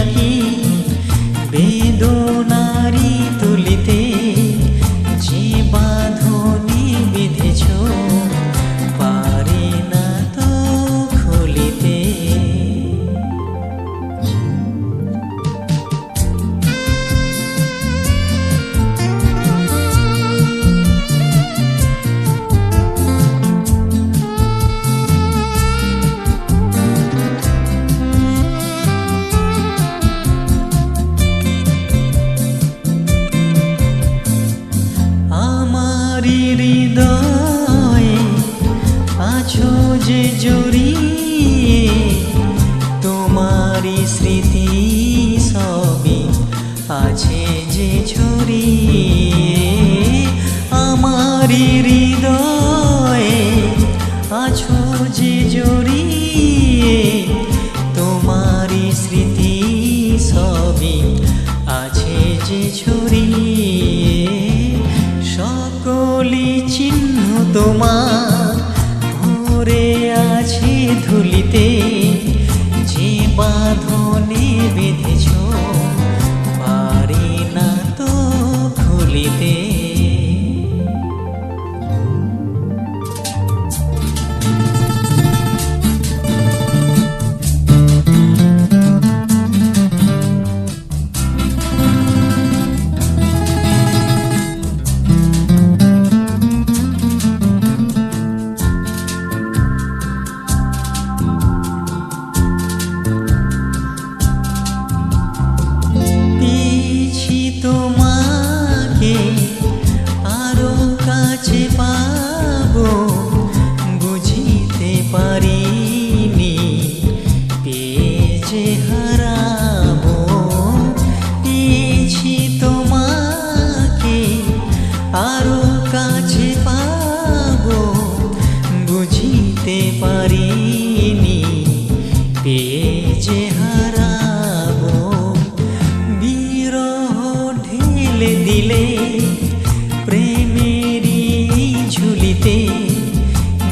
নাহি বেদনা যে জড়িয়ে তোমারই স্মৃতি সবই আছে যে ছড়িয়ে আমারই হৃদয়ে আছো যে জড়িয়ে তোমারই স্মৃতি সবই আছে যে ছড়িয়ে বাঁধনে বুঝিতে পারিনি। পেয়ে যে হারাবো। বিরহ ঢেলে দিলে প্রেমেরই ঝুলিতে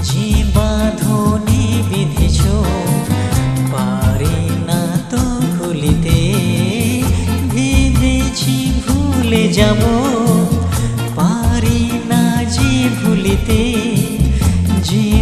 যে বাঁধনে বিঁধেছ, পারি না তো খুলিতে। ভেবেছি ভুলে যাব, পারি না যে ভুলিতে। বা